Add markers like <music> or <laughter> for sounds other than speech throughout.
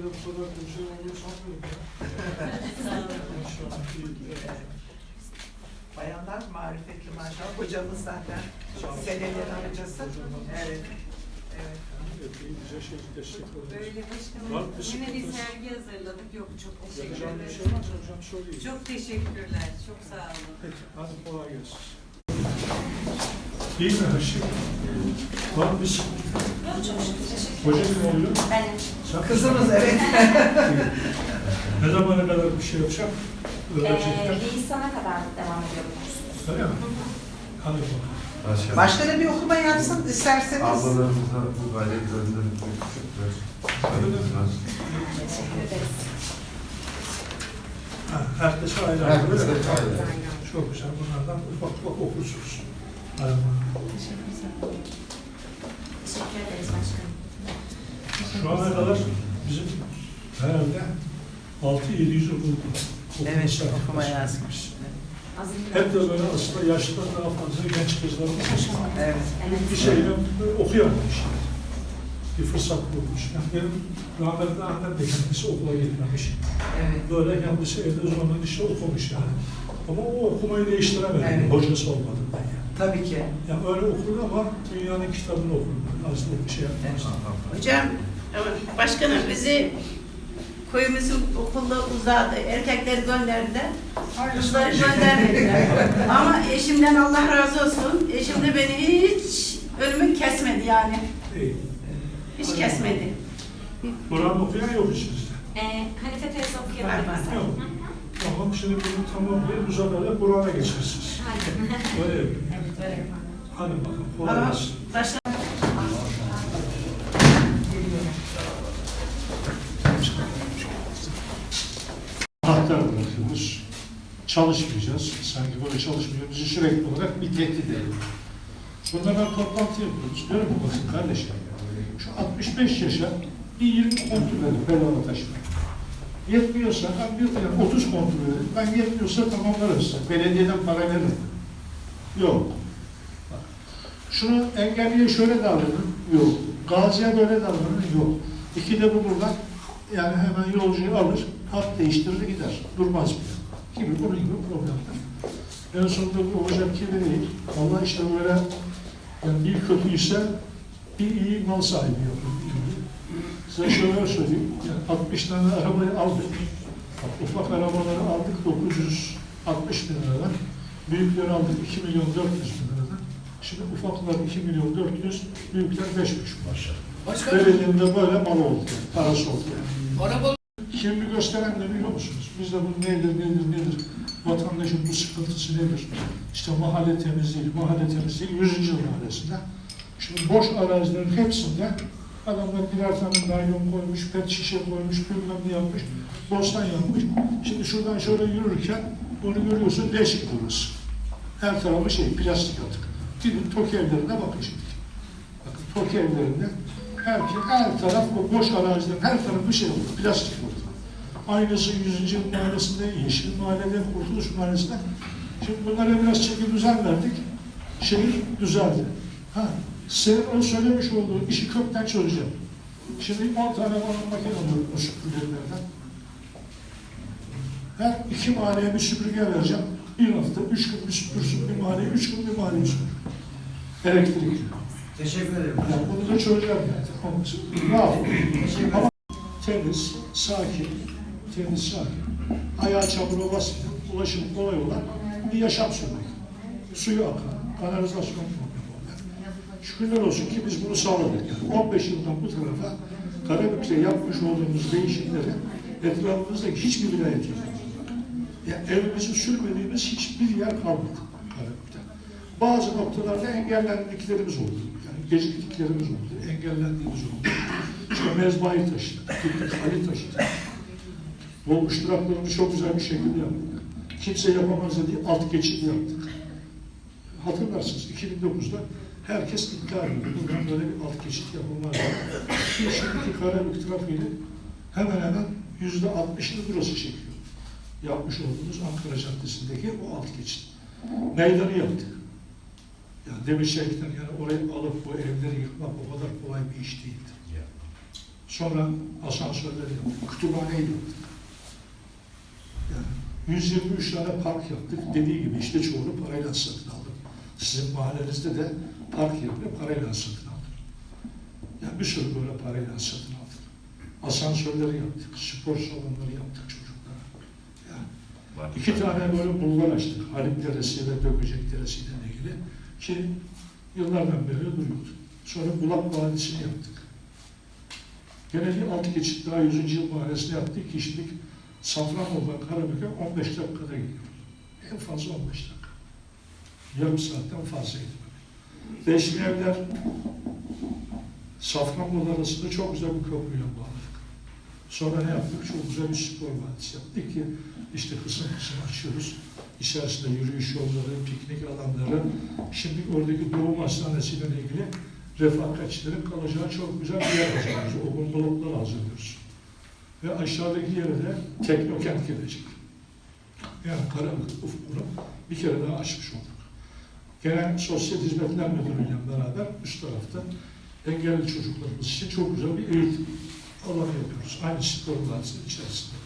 ayda bu kadar güzel oluyor sanmıyorum ya. <laughs> Bayanlar marifetli maşallah. Hocamız zaten senelerin hocası. Evet. Evet. Şey. Böyle başkanım yine bir sergi hazırladık. Yok çok teşekkür şey ederim. Çok teşekkürler. Çok sağ olun. Peki, hadi kolay gelsin. İyi mi her şey? Var mı bir sıkıntı? Hoca kim oluyor? Benim. Sen Kızımız evet. <laughs> Ne zamana kadar bir şey yapacak? Öğretecekler. Ee, Nisan'a kadar devam ediyor bu kurs. Öyle mi? Hadi bakalım. Başkanım. Başka bir okuma yapsın isterseniz. Ablalarımıza bu gayretlerinden çok küçükler. Saygılar. Teşekkür ederiz. Ha, herkes ayrı ayrı. ayrı. Çok güzel. Bunlardan ufak ufak okursunuz. Hadi bakalım. Teşekkür ederiz başkanım. Şu ana kadar bizim herhalde 6-700 okul Evet, okumuşlar. okuma yazmış. Hep de böyle aslında yaşlılar daha fazla genç kızlarımız Evet. bir şeyle okuyamamış. Bir fırsat bulmuş. Yani benim rahmetli annem de kendisi okula gitmemiş. Evet. Böyle kendisi evde zorla işte okumuş yani. Ama o okumayı değiştiremedi. Evet. Hocası olmadığından yani. Tabii ki. Yani öyle okur ama dünyanın kitabını okur. Az da bir şey yapmaz. Hocam, başkanım bizi köyümüzün okulda uzadı. Erkekleri gönderdi. Kızları göndermediler. Ama eşimden Allah razı olsun. Eşim de beni hiç önümü kesmedi yani. İyi. Hiç kesmedi. Kur'an okuyan yok içinizde. Ee, Hanife teyze okuyabilir misin? Yok. Tamam şimdi bunu tamamlayıp bu sefer de Kur'an'a geçersiniz. Hadi. Öyle yapın. Hadi bakalım. Kolay bırakıyoruz. Çalışmayacağız. Sanki böyle çalışmıyoruz. Bizi sürekli olarak bir tehdit ediyor. Bunlarla toplantı yapıyoruz. Diyorum ki kardeşler, şu 65 yaşa bir 20 kontrol edin bedava taşıma. Yetmiyorsa ben bir yani 30 kontrol edin. Ben yetmiyorsa tamamlarım size. Belediyeden para veririm. Yok. Şunu engelliye şöyle davranın. Yok. Gaziye böyle davranın. Yok. İkide bulurlar. Yani hemen yolcuyu alır, hat değiştirir gider. Durmaz bile. Gibi bunun gibi problemler. En sonunda bu hocam kimi değil. Allah işte böyle yani bir kötüyse bir iyi mal sahibi yapıyor. Size şöyle söyleyeyim. Yani 60 tane arabayı aldık. Ufak arabaları aldık 960 bin liradan. Büyükleri aldık 2 milyon 400 bin. Şimdi ufaklar 2 milyon 400, büyükler 5,5 var. Belediyenin de böyle mal oldu, parası oldu. Şimdi gösteren ne biliyor musunuz? Biz de bu nedir, nedir, nedir? Vatandaşın bu sıkıntısı nedir? İşte mahalle temizliği, mahalle temizliği 100. yıl mahallesinde. Şimdi boş arazilerin hepsinde adamlar birer tane naylon koymuş, pet şişe koymuş, bilmem ne yapmış, bostan yapmış. Şimdi şuradan şöyle yürürken onu görüyorsun, gibi burası. Her tarafı şey, plastik atık. Gidin TOKİ evlerine bakın şimdi. Bakın TOKİ evlerinde her, her taraf o boş arazilerin her tarafı şey oldu, plastik oldu. Aynısı 100. Yıl Mahallesi'nde, Yeşil Mahalle'de, Kurtuluş Mahallesi'nde. Şimdi bunlara biraz çeki düzen verdik. Şehir düzeldi. Ha, senin o söylemiş olduğun işi kökten çözeceğim. Şimdi 10 tane bana makine alıyorum o süpürgelerden. Her iki mahalleye bir süpürge vereceğim. Bir hafta, üç gün bir süpürsün bir mahalleye, üç gün bir mahalleye süpür. Elektrikli. Teşekkür ederim. Yani bunu da çözeceğim yani. Tamam. Ne yapayım? Ama temiz, sakin, temiz, sakin. Ayağı çamura basmayan, ulaşım kolay olan bir yaşam sürmek. Suyu akan, kanalizasyon problemi. Şükürler olsun ki biz bunu sağladık. Yani 15 yıldan bu tarafa Karabük'te yapmış olduğumuz değişimleri etrafımızdaki hiçbir vilayet yapmadı. Yani evimizi sürmediğimiz hiçbir yer kalmadı Karabük'te. Bazı noktalarda engellendiklerimiz oldu. Yani geciktiklerimiz oldu, engellendiğimiz oldu. İşte mezbayı taşıdık, gittik Ali taşıdık. Dolmuş duraklarımızı çok güzel bir şekilde yaptık. Kimse yapamaz dediği alt geçidi yaptık. Hatırlarsınız 2009'da herkes iddia ediyordu. Buradan böyle bir alt geçit yapılmaz. Şimdiki Karabük trafiğini hemen hemen yüzde altmışını burası çekiyor. Yapmış olduğumuz Ankara Caddesi'ndeki o alt geçit. Meydanı yaptık. Yani Demirçelik'ten yani orayı alıp bu evleri yıkmak o kadar kolay bir iş değildir. Sonra asansörleri yaptık, kütüphaneyi yaptık. Yani 123 tane park yaptık. Dediği gibi işte çoğunu parayla satın aldık. Sizin mahallenizde de park yapıyor, parayla satın aldık. Yani bir sürü böyle parayla satın aldık. Asansörleri yaptık, spor salonları yaptık çocuklara. Var. İki tane böyle bulvar açtık. Halim Deresi ve Dökecek Deresi ile ilgili. Ki yıllardan beri duruyordu. Sonra Bulak Vadisi'ni yaptık. Genelde altı geçit daha 100. yıl mahallesini yaptık ki şimdi Safranbolu'dan Karabük'e 15 dakikada gidiyor. En fazla 15 dakika. Yarım saatten fazlaydı. Beşli evler Safranbolu arasında çok güzel bir köprüyle bağladık. Sonra ne yaptık? Çok güzel bir spor vadisi yaptık ki işte kısım kısım açıyoruz. İçerisinde yürüyüş yolları, piknik alanları. Şimdi oradaki doğum hastanesiyle ilgili refakatçilerin kalacağı çok güzel bir yer hazırlıyoruz. O bungalowlar hazırlıyoruz. Ve aşağıdaki yere de teknokent gelecek. Yani Karabük ufkunu bir kere daha açmış olduk. Genel Sosyal Hizmetler Müdürlüğü'yle beraber üst tarafta engelli çocuklarımız için çok güzel bir eğitim alanı yapıyoruz. Aynı spor vadisinin içerisinde.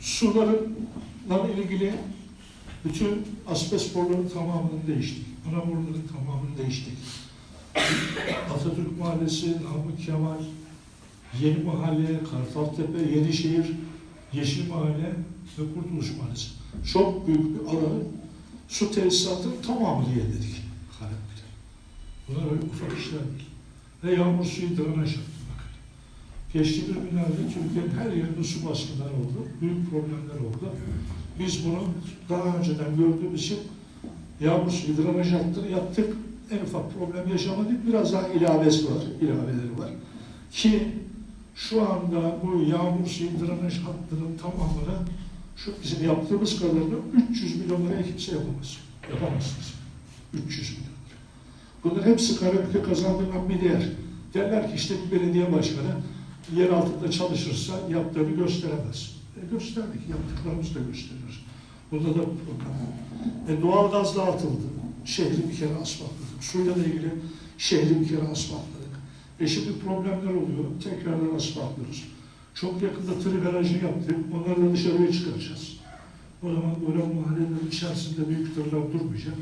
Sularla ilgili bütün asbest boruların tamamını değiştik. Ana boruların tamamını değiştik. Atatürk Mahallesi, Namık Kemal, Yeni Mahalle, Kartaltepe, Yenişehir, Yeşil Mahalle ve Kurtuluş Mahallesi. Çok büyük bir alanı su tesisatının tamamını yeniledik. Bunlar öyle ufak işler değil. Ve yağmur suyu yaptı bakın. Geçtiğimiz günlerde Türkiye'nin her yerinde su baskınları oldu. Büyük problemler oldu. Biz bunu daha önceden gördüğümüz için yağmur suyu drenaj yaptık. En ufak problem yaşamadık. Biraz daha ilavesi var, ilaveleri var. Ki şu anda bu yağmur suyu drenaj hattının tamamını şu bizim yaptığımız kadarını 300 milyon liraya kimse yapamaz. Yapamazsınız. 300 milyon lira. Bunların hepsi Karabük'e kazandırılan bir değer. Derler ki işte bir belediye başkanı yer altında çalışırsa yaptığını gösteremez. E gösterdik, yaptıklarımızı da gösteriyoruz. Burada da problem. E doğal gaz dağıtıldı. Şehri bir kere asfaltladık. Suyla da ilgili şehri bir kere asfaltladık. E şimdi problemler oluyor. Tekrardan asfaltlıyoruz. Çok yakında tır garajı yaptık. Onları da dışarıya çıkaracağız. O zaman böyle mahallelerin içerisinde büyük tırlar durmayacak.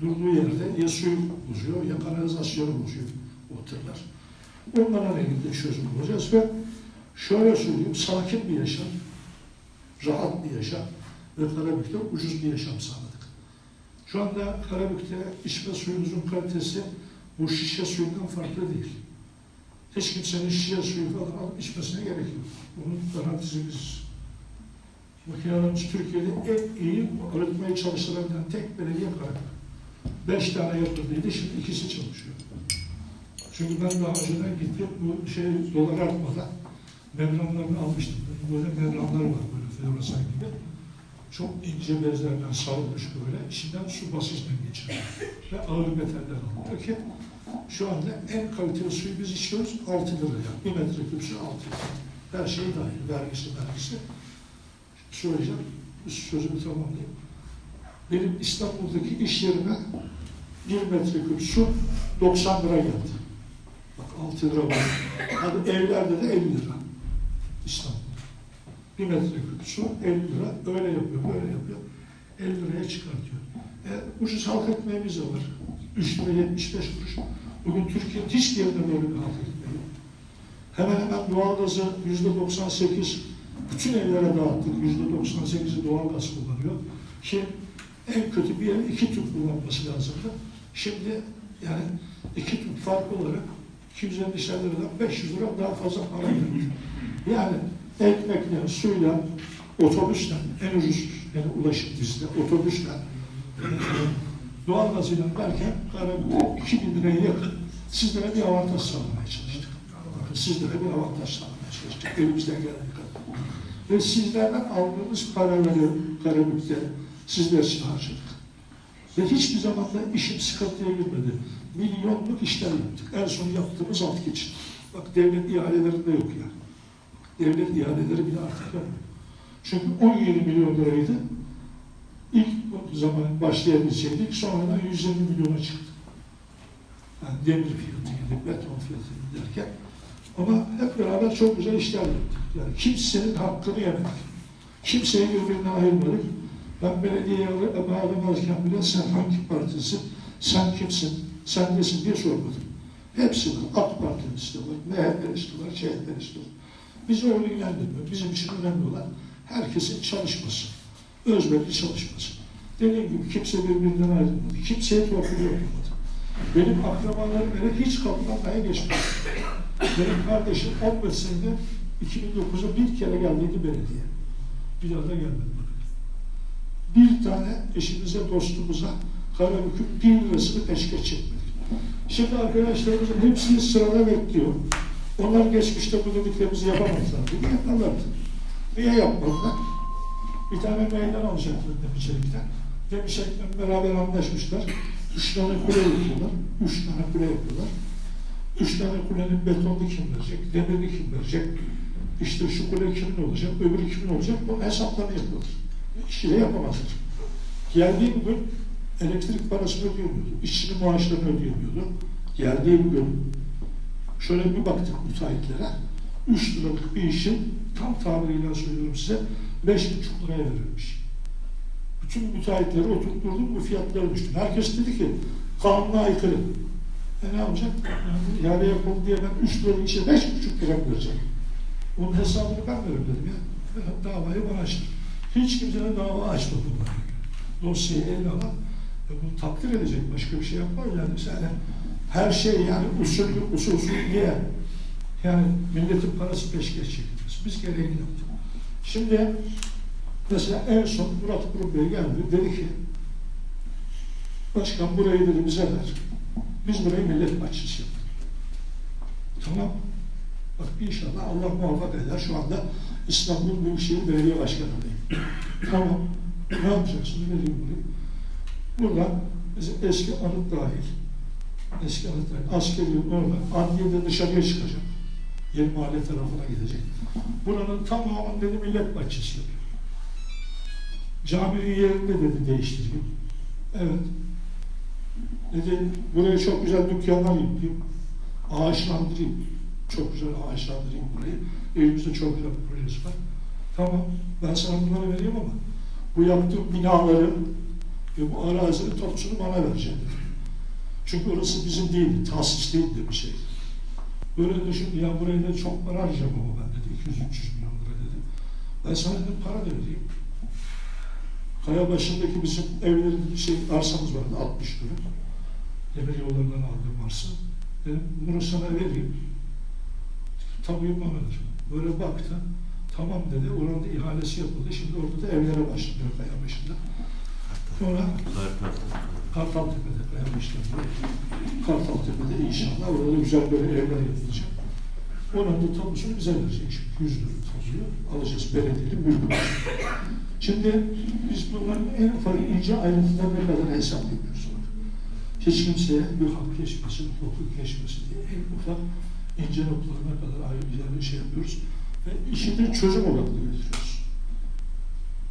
Durduğu yerde ya suyu bozuyor ya kanalizasyonu bozuyor o tırlar. Onlara ilgili çözüm bulacağız ve şöyle söyleyeyim, sakin bir yaşam, rahat bir yaşam ve Karabük'te ucuz bir yaşam sağladık. Şu anda Karabük'te içme suyumuzun kalitesi bu şişe suyundan farklı değil. Hiç kimsenin şişe suyu falan alıp içmesine gerek yok. Bunun garantisi biz. Makinelerimiz Türkiye'de en iyi arıtmayı çalıştırabilen tek belediye Karabük. Beş tane yapıldıydı, şimdi ikisi çalışıyor. Çünkü ben daha önceden gittim, bu şey dolar artmadan membranlarını almıştım. Böyle membranlar var böyle floresan gibi. Çok ince bezlerden sarılmış böyle, içinden su basıncından geçiyor. Ve ağır metaller alıyor ki şu anda en kaliteli suyu biz içiyoruz 6 liraya. Bir metreküp su 6 lira. Her şey dahil, vergisi vergisi. Söyleyeceğim, sözümü tamamlayayım. Benim İstanbul'daki iş yerime bir metreküp su 90 lira geldi. Bak 6 lira var. Hadi evlerde de 50 lira. İstanbul'da. Bir metreküp su 50 lira. Öyle yapıyor, böyle yapıyor. 50 liraya çıkartıyor. E, ucuz halk ekmeğimiz de var. 3 lira 75 kuruş. Bugün Türkiye'nin hiçbir yerinde böyle bir halk ekmeği yok. Hemen hemen doğalgazı yüzde 98 bütün evlere dağıttık. Yüzde 98'i doğalgaz kullanıyor. Ki en kötü bir ev iki tüp kullanması lazımdı. Şimdi yani iki tüp farklı olarak 250 liradan 500 lira daha fazla para veriyor. Yani ekmekle, suyla, otobüsle en ucuz yani ulaşım bizde otobüsle doğalgazıyla derken Karabük'te 2000 liraya yakın sizlere bir avantaj sağlamaya çalıştık. Sizlere bir avantaj sağlamaya çalıştık. Elimizden geldiği kadar. Ve sizlerden aldığımız paraları Karabük'te sizler için harcadık. Ve hiçbir zaman da işim sıkıntıya girmedi. Milyonluk işler yaptık. En son yaptığımız alt geçit. Bak devlet ihalelerinde yok ya. Devlet ihaleleri bile artık yok. Çünkü 17 milyon liraydı. İlk zaman başlayabilseydik sonradan 120 milyona çıktı. Yani demir fiyatıydı, beton fiyatıydı derken Ama hep beraber çok güzel işler yaptık. Yani kimsenin hakkını yemedik. Kimseyi birbirinden ayırmadık. Ben belediyeye bağlamazken bile sen hangi partisin, sen kimsin, sen nesin diye sormadım. Hepsi var. AK MHP'lisi de var, CHP'lisi de var. Bizi öyle ilgilendirmiyor. Bizim için önemli olan herkesin çalışması. Özverili çalışması. Dediğim gibi kimse birbirinden ayrılmadı. Kimseye torpil yapmadı. Benim akrabalarım bile hiç kapıdan dahi geçmedi. Benim kardeşim 15 senede 2009'a bir kere geldiydi belediye. Bir daha da gelmedi. Bir tane eşimize, dostumuza Karabük'ün bir lirasını peşkeş çekmedik. Şimdi arkadaşlarımızın hepsini sırada bekliyor. Onlar geçmişte bu dediklerimizi yapamazlar. Niye yaparlardı? Niye yapmadılar? Bir tane meydan alacaklar Demiçelik'ten. Demiçelik'le beraber anlaşmışlar. Üç tane kule yapıyorlar. Üç tane kule yapıyorlar. Üç tane kulenin betonunu kim verecek? Demirini kim verecek? İşte şu kule kimin olacak? Öbürü kimin olacak? Bu hesaplarını yapıyorlar. İşi de yapamazlar. Geldiği gün elektrik parasını ödeyemiyordu. İşçinin maaşlarını ödeyemiyordu. Geldiği gün şöyle bir baktık müteahhitlere. Üç liralık bir işin tam tabiriyle söylüyorum size beş buçuk liraya verilmiş. Bütün müteahhitleri oturtturdum bu fiyatlara düştü. Herkes dedi ki kanuna aykırı. E ne yapacak? Yani ihale yapalım diye ben üç liralık işe beş buçuk lira mı vereceğim. Onun hesabını ben veririm dedim ya. Davayı bana açtım. Hiç kimsenin dava açmadı bana. Dosyayı eline alan e bunu takdir edecek başka bir şey yapmaz yani mesela her şey yani usulü usulsüz diye yani milletin parası peşkeş çekilmez. Biz gereğini yaptık. Şimdi mesela en son Murat Kurum Bey geldi dedi ki başkan burayı dedi bize ver. Biz burayı millet bahçesi yaptık. Tamam. Bak inşallah Allah muvaffak eder. Şu anda İstanbul Büyükşehir Belediye Başkanı'ndayım. Tamam. Ne yapacaksın? Vereyim burayı. Buradan bizim eski anıt dahil, eski anıt dahil, askeri orada, adliyede dışarıya çıkacak. Yeni mahalle tarafına gidecek. Buranın tamamını dedi millet bahçesi yapıyor. Caminin yerinde dedi değiştireyim. Evet. Dedi buraya çok güzel dükkanlar yapayım. Ağaçlandırayım. Çok güzel ağaçlandırayım burayı. Elimizde çok güzel projesi var. Tamam ben sana bunları vereyim ama bu yaptığım binaları ve bu arazinin topçunu bana vereceğim dedi. Çünkü orası bizim değildi, tahsis değildi bir şey. Böyle düşündü, ya buraya da çok para harcayacağım ama ben dedi, 200-300 milyon lira dedi. Ben sana dedim para da vereyim. Kaya başındaki bizim evlerin şey arsamız vardı 60 lira. Demir yollarından aldığım arsa. Dedim bunu sana vereyim. Tabii bana ver. Böyle baktı. Tamam dedi. Oranın ihalesi yapıldı. Şimdi orada da evlere başlıyor kaya başında. Sonra Kartaltepe'de kaya başında. Kartaltepe'de inşallah orada güzel böyle evler yapılacak. Oranın da tapusunu bize verecek. Şimdi 100 lira tapuyu alacağız. Belediyenin mülkü. Şimdi biz bunların en ufak ince ayrıntılarına kadar hesap yapıyoruz. Hiç kimseye bir hak geçmesin, hukuk geçmesin diye en ufak ince noktalarına kadar ayrı bir şey yapıyoruz. Ve işi de çözüm odaklı götürüyoruz.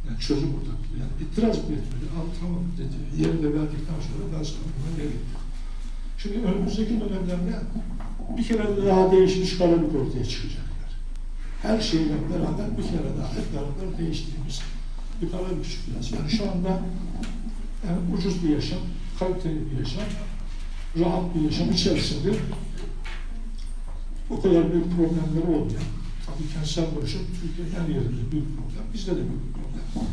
Yani çözüm odaklı. Yani itiraz bile etmedi. Al tamam dedi. Yerine verdikten sonra ben sana buna vereyim. Şimdi önümüzdeki dönemlerde bir kere daha değişmiş karanlık ortaya çıkacaklar. Her şeyle beraber bir kere daha hep beraber değiştiğimiz bir karanlık çıkacağız. Yani şu anda yani ucuz bir yaşam, kaliteli bir yaşam, rahat bir yaşam içerisinde o kadar büyük problemleri olmayan, tabii kentsel dönüşüm Türkiye'nin her yerinde büyük problem, bizde de büyük problem.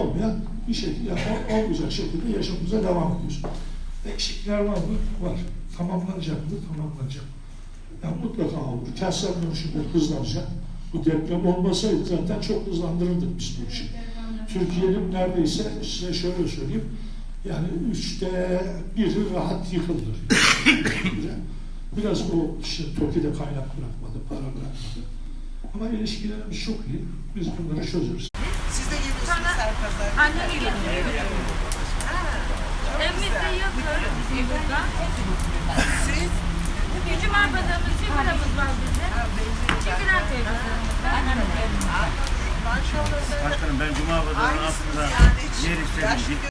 Olmayan bir şekilde, olmayacak şekilde yaşamımıza devam ediyoruz. Eksikler var mı? Var. Tamamlanacak mı? Tamamlanacak. Yani mutlaka olur. Kentsel dönüşümler hızlanacak. Bu deprem olmasaydı zaten çok hızlandırırdık biz bu işi. Türkiye'nin neredeyse size şöyle söyleyeyim, yani üçte biri rahat yıkıldı. <laughs> Biraz o işte TOKİ'de kaynak bırakmadı, para bırakmadı. Ama ilişkilerimiz çok iyi. Biz bunları çözeriz. Siz de geliyorsunuz her pazar. Annem geliyor. Evimizde yapıyoruz biz burada. Siz? Cuma pazarımız, çiftliğimiz var bizde. Çiftliğin teyzesi. Başkanım ben Cuma pazarının aslında yani. yer istedim.